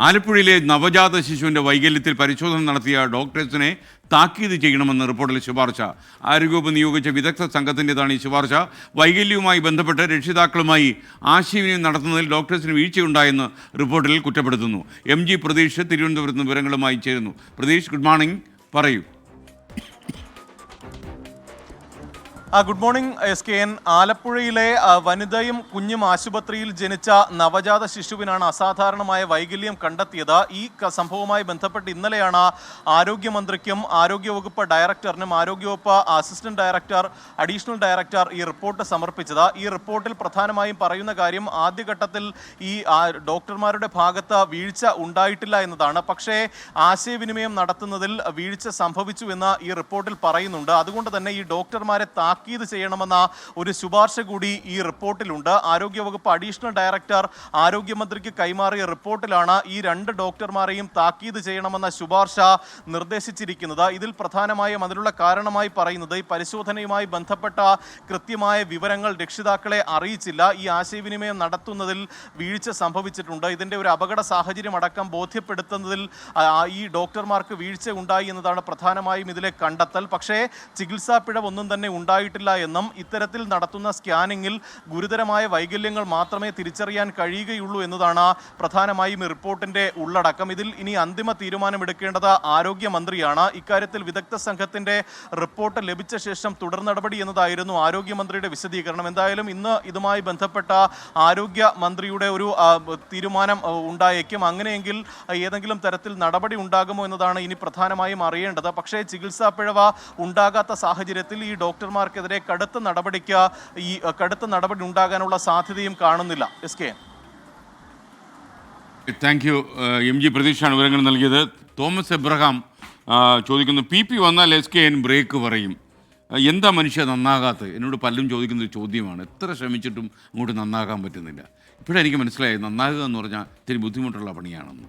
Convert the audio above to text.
ആലപ്പുഴയിലെ നവജാത ശിശുവിന്റെ വൈകല്യത്തിൽ പരിശോധന നടത്തിയ ഡോക്ടേഴ്സിനെ താക്കീത് ചെയ്യണമെന്ന് റിപ്പോർട്ടിൽ ശുപാർശ. ആരോഗ്യവകുപ്പ് നിയോഗിച്ച വിദഗ്ധ സംഘത്തിന്റെതാണ് ഈ ശുപാർശ. വൈകല്യവുമായി ബന്ധപ്പെട്ട് രക്ഷിതാക്കളുമായി ആശയവിനിമയം നടത്തുന്നതിൽ ഡോക്ടേഴ്സിന് വീഴ്ചയുണ്ടായെന്ന് റിപ്പോർട്ടിൽ കുറ്റപ്പെടുത്തുന്നു. എം ജി പ്രതീഷ് തിരുവനന്തപുരത്ത് വിവരങ്ങളുമായി ചേരുന്നു. Pratheesh good morning. പറയൂ. Good morning S K N ആലപ്പുഴയിലെ വനിതയും കുഞ്ഞും ആശുപത്രിയിൽ ജനിച്ച നവജാത ശിശുവിനാണ് അസാധാരണമായ വൈകല്യം കണ്ടെത്തിയത്. ഈ സംഭവവുമായി ബന്ധപ്പെട്ട് ഇന്നലെയാണ് ആരോഗ്യമന്ത്രിക്കും ആരോഗ്യവകുപ്പ് ഡയറക്ടറിനും ആരോഗ്യവകുപ്പ് അസിസ്റ്റന്റ് ഡയറക്ടർ അഡീഷണൽ ഡയറക്ടർ ഈ റിപ്പോർട്ട് സമർപ്പിച്ചത്. ഈ റിപ്പോർട്ടിൽ പ്രധാനമായും പറയുന്ന കാര്യം ആദ്യഘട്ടത്തിൽ ഈ ഡോക്ടർമാരുടെ ഭാഗത്ത് വീഴ്ച ഉണ്ടായിട്ടില്ല എന്നതാണ്. പക്ഷേ ആശയവിനിമയം നടത്തുന്നതിൽ വീഴ്ച സംഭവിച്ചു എന്ന് ഈ റിപ്പോർട്ടിൽ പറയുന്നുണ്ട്. അതുകൊണ്ട് തന്നെ ഈ ഡോക്ടർമാരെ താക്കീത് ചെയ്യണമെന്ന ഒരു ശുപാർശ കൂടി ഈ റിപ്പോർട്ടിലുണ്ട്. ആരോഗ്യവകുപ്പ് അഡീഷണൽ ഡയറക്ടർ ആരോഗ്യമന്ത്രിക്ക് കൈമാറിയ റിപ്പോർട്ടിലാണ് ഈ രണ്ട് ഡോക്ടർമാരെയും താക്കീത് ചെയ്യണമെന്ന ശുപാർശ നിർദ്ദേശിച്ചിരിക്കുന്നത്. ഇതിൽ പ്രധാനമായും അതിനുള്ള കാരണമായി പറയുന്നത് ഈ പരിശോധനയുമായി ബന്ധപ്പെട്ട കൃത്യമായ വിവരങ്ങൾ രക്ഷിതാക്കളെ അറിയിച്ചില്ല. ഈ ആശയവിനിമയം നടത്തുന്നതിൽ വീഴ്ച സംഭവിച്ചിട്ടുണ്ട്. ഇതിന്റെ ഒരു അപകട സാഹചര്യം അടക്കം ബോധ്യപ്പെടുത്തുന്നതിൽ ഈ ഡോക്ടർമാർക്ക് വീഴ്ച ഉണ്ടായി എന്നതാണ് പ്രധാനമായും ഇതിലെ കണ്ടെത്തൽ. പക്ഷേ ചികിത്സാ പിഴവൊന്നും തന്നെ ഉണ്ടായിട്ടില്ല എന്നും ഇത്തരത്തിൽ നടത്തുന്ന സ്കാനിങ്ങിൽ ഗുരുതരമായ വൈകല്യങ്ങൾ മാത്രമേ തിരിച്ചറിയാൻ കഴിയുകയുള്ളൂ എന്നതാണ് പ്രധാനമായും റിപ്പോർട്ടിന്റെ ഉള്ളടക്കം. ഇതിൽ ഇനി അന്തിമ തീരുമാനമെടുക്കേണ്ടത് ആരോഗ്യമന്ത്രിയാണ്. ഇക്കാര്യത്തിൽ വിദഗ്ധ സംഘത്തിന്റെ റിപ്പോർട്ട് ലഭിച്ച ശേഷം തുടർ നടപടി എന്നതായിരുന്നു ആരോഗ്യമന്ത്രിയുടെ വിശദീകരണം. എന്തായാലും ഇന്ന് ഇതുമായി ബന്ധപ്പെട്ട ആരോഗ്യ മന്ത്രിയുടെ ഒരു തീരുമാനം ഉണ്ടായേക്കും. അങ്ങനെയെങ്കിൽ ഏതെങ്കിലും തരത്തിൽ നടപടി ഉണ്ടാകുമോ എന്നതാണ് ഇനി പ്രധാനമായും അറിയേണ്ടത്. പക്ഷേ ചികിത്സാ പിഴവ ഉണ്ടാകാത്ത സാഹചര്യത്തിൽ ഈ ഡോക്ടർമാർക്കെതിരെ കടുത്ത നടപടിക്ക് ഈ കടുത്ത നടപടി ഉണ്ടാകാനുള്ള സാധ്യതയും കാണുന്നില്ല. S K thank you M G പ്രതീക്ഷാണ് വിവരങ്ങൾ നൽകിയത്. തോമസ് എബ്രഹാം ചോദിക്കുന്നു പി പി വന്നാൽ എസ് കെ എൻ ബ്രേക്ക് പറയും. എന്താ മനുഷ്യ നന്നാകാത്തത്? എന്നോട് പലരും ചോദിക്കുന്ന ഒരു ചോദ്യമാണ്. എത്ര ശ്രമിച്ചിട്ടും അങ്ങോട്ട് നന്നാകാൻ പറ്റുന്നില്ല. ഇപ്പോഴെനിക്ക് മനസ്സിലായി നന്നാകുക എന്ന് പറഞ്ഞാൽ ഇത്തിരി ബുദ്ധിമുട്ടുള്ള പണിയാണെന്ന്.